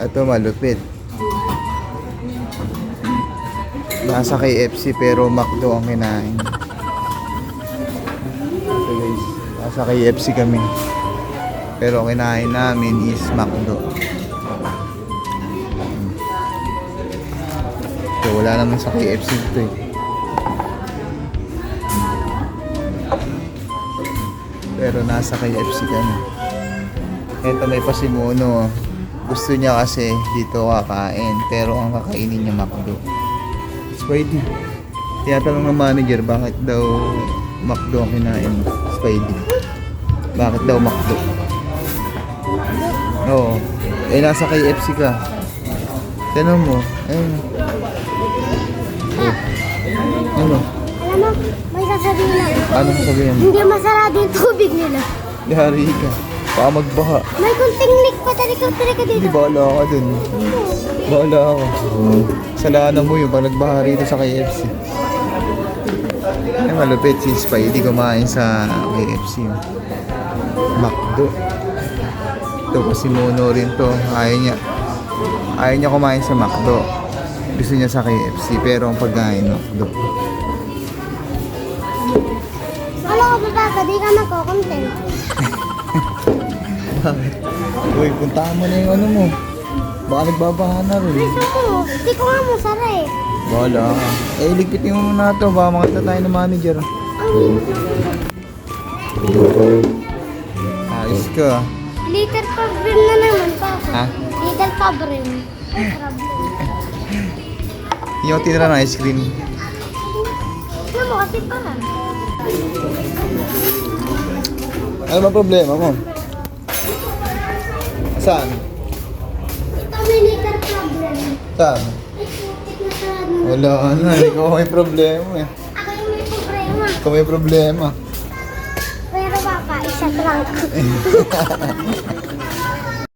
Ito malupit. Nasa KFC pero McDo ang kinain. Ito guys, nasa KFC kami. Pero ang kinain namin is McDo. So, wala naman sa KFC dito eh. Pero nasa KFC kami. Ito may pasimuno. Gusto niya kasi dito kakain. Pero ang kakainin niya McDo. Spidey. Tinatanong ng manager bakit daw McDo ang kinain mo. Spidey. Bakit daw McDo? Oo. Eh nasa KFC ka. Tanong mo. Ayun. Oh. Ano? Alam mo, may sasabihin ako. Ano sabihin? Hindi masarado yung tubig nila. Yari ka. Baka magbaha. May kunting leak pa talaga talaga Hindi, dito. bahala ka dun. Bahala ako. Salanan mo yun pag nagbaha rito sa KFC. Ay, malupit si Spidey kumain sa KFC. McDo. Ito kasi mono rin to. Ayaw niya. Ayaw niya kumain sa McDo. Gusto niya sa KFC pero ang pagkain McDo. Alam ko ba ka, di ka nagko-content. Uy, puntahan mo na yung ano mo. Baka nagbabaha na rin. Gusto ko, di ko nga masara eh. Ka. Eh, ligpitin mo muna ito. Baka makita tayo ng manager. Ayos ka. Liter pa brim na naman pa ako. Ha? Liter pa brim. Yung tinira ng ice cream. Ano mo kasi pa? Ano ba problema mo? Saan? Ito may liter pa brim. Saan? Sarado na. Wala na. Ikaw may problema eh. Ako yung may problema. Ikaw may problema. Pero papa, isa lang.